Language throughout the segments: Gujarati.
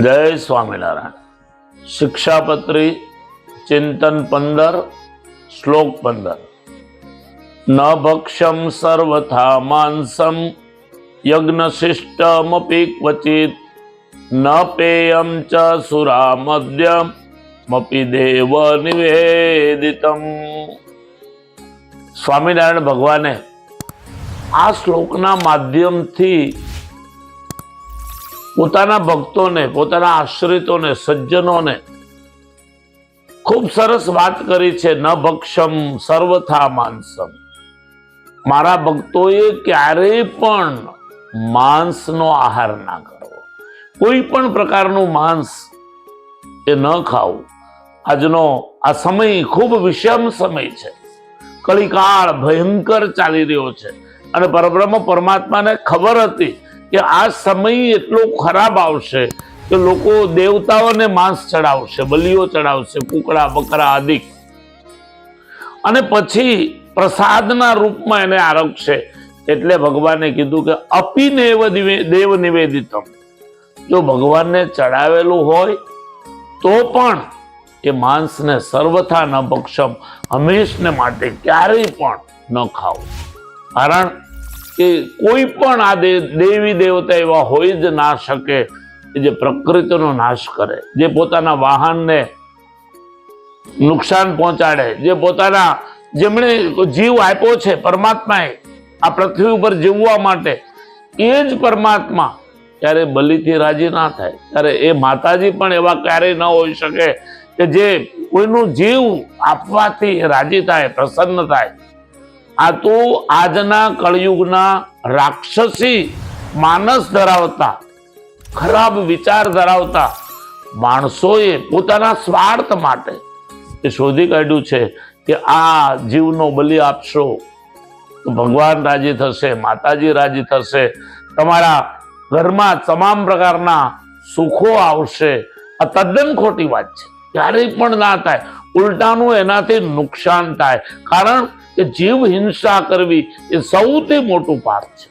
જય સ્વામિનારાયણ. શિક્ષાપત્રી ચિંતન પંદર, શ્લોક પંદર. ન ભક્ષમ સર્વથા માંસમ યજ્ઞશિષ્ટમપી ક્વચિત, ન પેયમ ચ સુરામદ્યમ, મપી દેવ નિવેદિતમ. સ્વામિનારાયણ ભગવાને આ શ્લોકના માધ્યમથી પોતાના ભક્તોને, પોતાના આશ્રિતોને, સજ્જનોને ખૂબ સરસ વાત કરી છે, ન ભક્ષમ સર્વથા માનસમ. મારા ભક્તોએ ક્યારેય પણ માંસનો આહાર ના કરવો. કોઈ પણ પ્રકારનું માંસ એ ન ખાવું. આજનો આ સમય ખૂબ વિષમ સમય છે. કળિકાળ ભયંકર ચાલી રહ્યો છે. અને પરબ્રહ્મ પરમાત્માને ખબર હતી કે આ સમય એટલો ખરાબ આવશે કે લોકો દેવતાઓને માંસ ચડાવશે, બલીઓ ચડાવશે, કુકડા, બકરા આદિ. અને પછી પ્રસાદના રૂપમાં એને આરક્ષશે એટલે ભગવાને કીધું કે અપીને એવ દેવ નિવેદિતમ. જો ભગવાનને ચડાવેલું હોય, તો પણ એ માંસને સર્વથા ન ભક્ષમ, હંમેશને માટે ક્યારેય પણ ન ખાવું. કારણ કે કોઈ પણ આ દેવી દેવતા એવા હોઈ જ ના શકે જે પ્રકૃતિનો નાશ કરે, જે પોતાના વાહનને નુકસાન પહોંચાડે, જે પોતાના જેમણે જીવ આપ્યો છે પરમાત્માએ આ પૃથ્વી ઉપર જીવવા માટે, એ જ પરમાત્મા ત્યારે બલિથી રાજી ના થાય. ત્યારે એ માતાજી પણ એવા ક્યારેય ન હોઈ શકે કે જે કોઈનું જીવ આપવાથી રાજી થાય, પ્રસન્ન થાય. આ તો આજના કળયુગના રાક્ષસી માનસ ધરાવતા, ખરાબ વિચાર ધરાવતા માણસોએ પોતાના સ્વાર્થ માટે એ શોધી કાઢ્યું છે કે આ જીવનો બલિ આપશો. તો ભગવાન રાજી થશે, માતાજી રાજી થશે, તમારા ઘરમાં તમામ પ્રકારના સુખો આવશે. આ તદ્દન ખોટી વાત છે. ક્યારેય પણ ના થાય. ઉલટાનું એનાથી નુકસાન થાય. કારણ કે જીવ હિંસા કરવી એ સૌથી મોટું પાપ છે.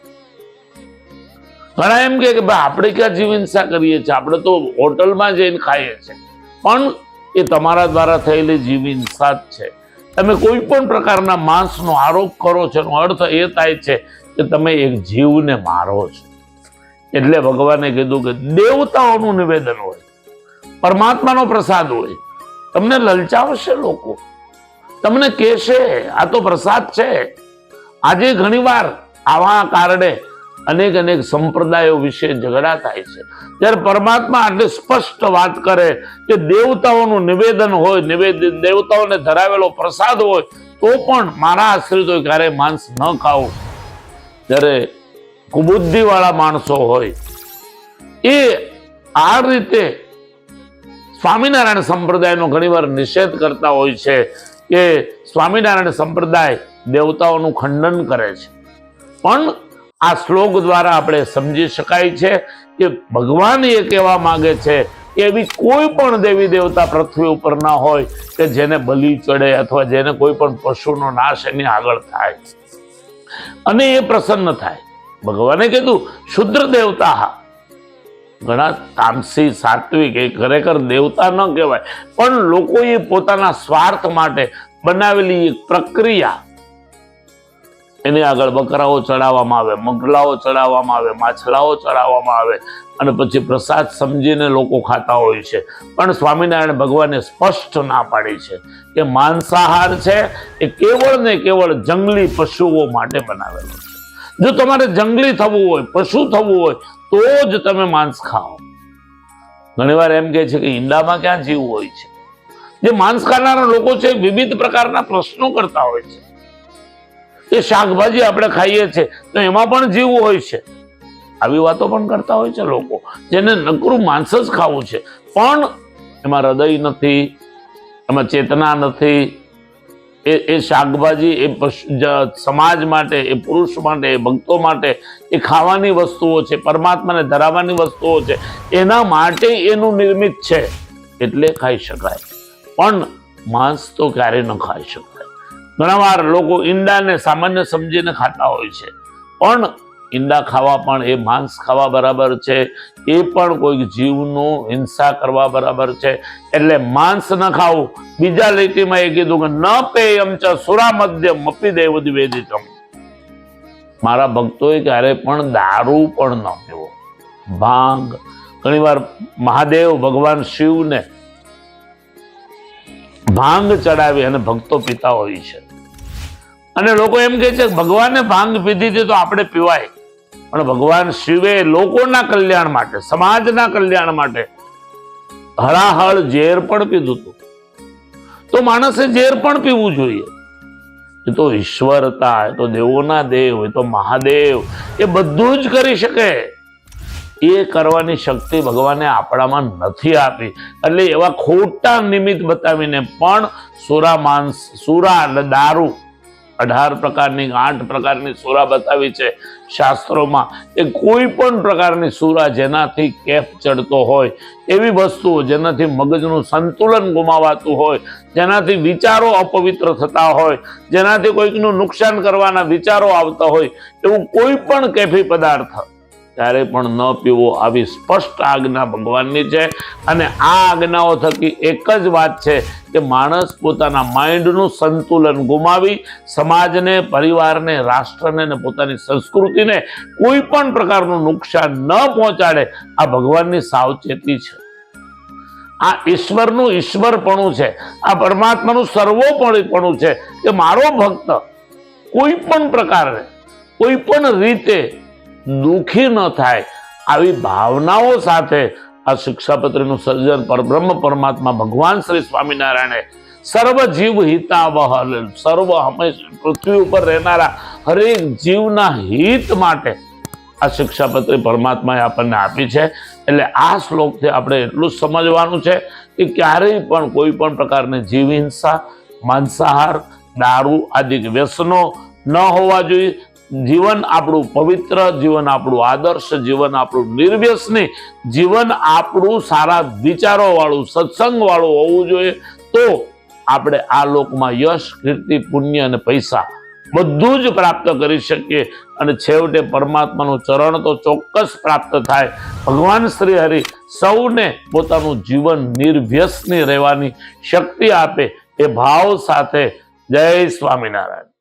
ઘણા એમ કે ભાઈ આપણે ક્યાં જીવ હિંસા કરીએ છીએ? આપણે તો હોટલમાં જઈને ખાઈએ છીએ. પણ એ તમારા દ્વારા થયેલી જીવ હિંસા જ છે. તમે કોઈ પણ પ્રકારના માંસનો આરોપ કરો છો, એનો અર્થ એ થાય છે કે તમે એક જીવને મારો છો. એટલે ભગવાને કીધું કે દેવતાઓનું નિવેદન હોય, પરમાત્માનો પ્રસાદ હોય તમને લલચાવશે લોકો. તમને કહેશે, આ તો પ્રસાદ છે. આજે ઘણીવાર આવા કારણે અનેક અનેક સંપ્રદાયો વિશે ઝઘડા થાય છે. જ્યારે પરમાત્મા આટલી સ્પષ્ટ વાત કરે કે દેવતાઓનું નિવેદન હોય નિવેદન દેવતાઓને ધરાવેલો પ્રસાદ હોય, તો પણ મારા આશ્રિતો ક્યારે માંસ ન ખાવું. જ્યારે કુબુદ્ધિવાળા માણસો હોય, એ આ રીતે સ્વામિનારાયણ સંપ્રદાયનો ઘણીવાર નિષેધ કરતા હોય છે કે સ્વામિનારાયણ સંપ્રદાય દેવતાઓનું ખંડન કરે છે. પણ આ શ્લોક દ્વારા આપણે સમજી શકાય છે કે ભગવાન એ કહેવા માગે છે એવી કોઈ પણ દેવી દેવતા પૃથ્વી ઉપર ના હોય કે જેને બલિ ચડે અથવા જેને કોઈ પણ પશુનો નાશ એની આગળ થાય. અને એ પ્રસન્ન થાય. ભગવાને કીધું, શુદ્ર દેવતા હા ઘણા તામસી સાત્વિક, એ ખરેખર દેવતા ન કહેવાય. પણ લોકોએ પોતાના સ્વાર્થ માટે બનાવેલી એક પ્રક્રિયા. એને આગળ બકરાઓ ચડાવવામાં આવે, મગલાઓ ચડાવવામાં આવે, માછલાઓ ચડાવવામાં આવે, અને પછી પ્રસાદ સમજીને લોકો ખાતા હોય છે. પણ સ્વામિનારાયણ ભગવાને સ્પષ્ટ ના પાડી છે કે માંસાહાર છે, એ કેવળ ને કેવળ જંગલી પશુઓ માટે બનાવેલો છે. જો તમારે જંગલી થવું હોય, પશુ થવું હોય તો જ તમે માંસ ખાઓ. ઘણીવાર એમ કહે છે કે ઈંડામાં ક્યાં જીવ હોય છે? જે માંસ ખાનારા લોકો છે, વિવિધ પ્રકારના પ્રશ્નો કરતા હોય છે. એ શાકભાજી આપણે ખાઈએ છીએ તો એમાં પણ જીવ હોય છે. આવી વાતો પણ કરતા હોય છે લોકો, જેને નકરું માંસ જ ખાવું છે. પણ એમાં હૃદય નથી, એમાં ચેતના નથી એ એ શાકભાજી, એ સમાજ માટે, એ પુરુષ માટે, એ ભક્તો માટે, એ ખાવાની વસ્તુઓ છે, પરમાત્માને ધરાવવાની વસ્તુઓ છે, એના માટે એનું નિર્મિત છે, એટલે ખાઈ શકાય. પણ માંસ તો ક્યારેય ન ખાઈ શકાય. ઘણા વાર લોકો ઈંડાને સામાન્ય સમજીને ખાતા હોય છે. પણ ઈંડા ખાવા પણ એ માંસ ખાવા બરાબર છે. એ પણ કોઈક જીવનું હિંસા કરવા બરાબર છે. એટલે માંસ ન ખાવું. બીજા લીટીમાં એ કીધું કે ન પેયમ ચ સુરા મધ્ય મપી દેવ દ્વેદિતમ મારા ભક્તોએ ક્યારે પણ દારૂ પણ ન પીવો. ભાંગ. ઘણીવાર મહાદેવ ભગવાન શિવને ભાંગ ચડાવી અને ભક્તો પીતા હોય છે. અને લોકો એમ કહે છે, ભગવાને ભાંગ પીધી હતી તો આપણે પીવાય. પણ ભગવાન શિવે લોકોના કલ્યાણ માટે, સમાજના કલ્યાણ માટે હળાહળ ઝેર પણ પીધું હતું. તો માણસે ઝેર પણ પીવું જોઈએ. એ તો ઈશ્વરતા એ તો દેવોના દેવ, એ તો મહાદેવ, એ બધું જ કરી શકે. એ કરવાની શક્તિ ભગવાને આપણામાં નથી આપી. એટલે એવા ખોટા નિમિત્ત બતાવીને પણ સુરા માંસ સુરા એટલે દારૂ અઢાર પ્રકારની, આઠ પ્રકારની સુરા બતાવી છે શાસ્ત્રોમાં. એ કોઈ પણ પ્રકારની સુરા જેનાથી કેફ ચડતો હોય, એવી વસ્તુઓ જેનાથી મગજનું સંતુલન ગુમાવાતું હોય, જેનાથી વિચારો અપવિત્ર થતા હોય, જેનાથી કોઈકનું નુકસાન કરવાના વિચારો આવતા હોય, એવું કોઈ પણ કેફી પદાર્થ ત્યારે પણ ન પીવો આવી સ્પષ્ટ આજ્ઞા ભગવાનની છે. અને આ આજ્ઞાઓ થકી એક જ વાત છે કે માણસ પોતાના માઇન્ડનું સંતુલન ગુમાવી સમાજને, પરિવારને, રાષ્ટ્રને અને પોતાની સંસ્કૃતિને કોઈ પણ પ્રકારનું નુકસાન ન પહોંચાડે, આ ભગવાનની સાવચેતી છે. આ ઈશ્વરનું ઈશ્વરપણું છે. આ પરમાત્માનું સર્વોપરીપણું છે કે મારો ભક્ત કોઈ પણ પ્રકારે કોઈ પણ રીતે દુઃખી ન થાય. આવી ભાવનાઓ સાથે આ શિક્ષાપત્રીનું સર્જન પરબ્રહ્મ પરમાત્મા ભગવાન શ્રી સ્વામિનારાયણે સર્વ જીવ હિતાવહ સર્વ હંમેશા પૃથ્વી ઉપર રહેનારા હરેક જીવના હિત માટે આ શિક્ષાપત્રી પરમાત્માએ આપણને આપી છે. એટલે આ શ્લોકથી આપણે એટલું જ સમજવાનું છે કે ક્યારેય પણ કોઈ પણ પ્રકારની જીવ હિંસા માંસાહાર, દારૂ આદિ વ્યસનો ન હોવા જોઈએ. જીવન આપણું પવિત્ર, જીવન આપણું આદર્શ, જીવન આપણું નિર્વ્યસની, જીવન આપણું સારા વિચારો વાળું સત્સંગ વાળું હોવું જોઈએ. તો આપણે આ લોકમાં યશ, કીર્તિ, પુણ્ય અને પૈસા બધું જ પ્રાપ્ત કરી શકીએ. અને છેવટે પરમાત્માનું ચરણ તો ચોક્કસ પ્રાપ્ત થાય. ભગવાન શ્રી હરિ સૌને પોતાનું જીવન નિર્વ્યસની રહેવાની શક્તિ આપે એ ભાવ સાથે. જય સ્વામિનારાયણ.